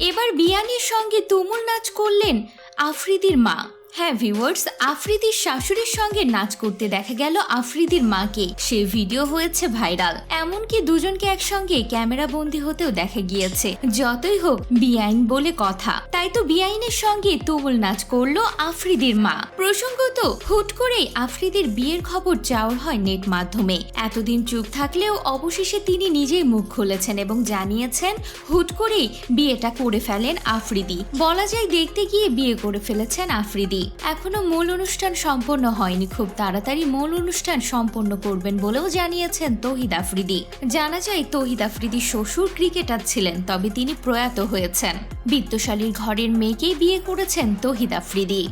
এবার বিয়ানির সঙ্গে তুমুল নাচ করলেন আফ্রিদির মা। হ্যাঁ ভিউয়ার্স আফ্রিদির শাশুড়ির সঙ্গে নাচ করতে দেখা গেল আফ্রিদির মাকে। সে ভিডিও হয়েছে ভাইরাল এমনকি দুজনকে একসঙ্গে ক্যামেরা বন্দি হতেও দেখা গিয়েছে। যতই হোক বিআইন বলে কথা। তাই তো বিআইনের সঙ্গে তুমুল নাচ করল আফ্রিদির মা। প্রসঙ্গত, হুট করেই আফ্রিদির বিয়ের খবর চাওয়ার হয় নেট মাধ্যমে। এতদিন চুপ থাকলেও অবশেষে তিনি নিজেই মুখ খুলেছেন এবং জানিয়েছেন, হুট করেই বিয়েটা করে ফেলেন আফ্রিদি। বলা যায়, দেখতে গিয়ে বিয়ে করে ফেলেছেন আফ্রিদি। এখনও মূল অনুষ্ঠান সম্পন্ন হয়নি। খুব তাড়াতাড়ি মূল অনুষ্ঠান সম্পন্ন করবেন বলেও জানিয়েছেন তহিদ আফ্রিদি। জানা যায়, তহিদ আফ্রিদি শ্বশুর ক্রিকেটার ছিলেন, তবে তিনি প্রয়াত হয়েছেন। বিত্তশালীর ঘরের মেয়েকেই বিয়ে করেছেন তহিদ আফ্রিদি।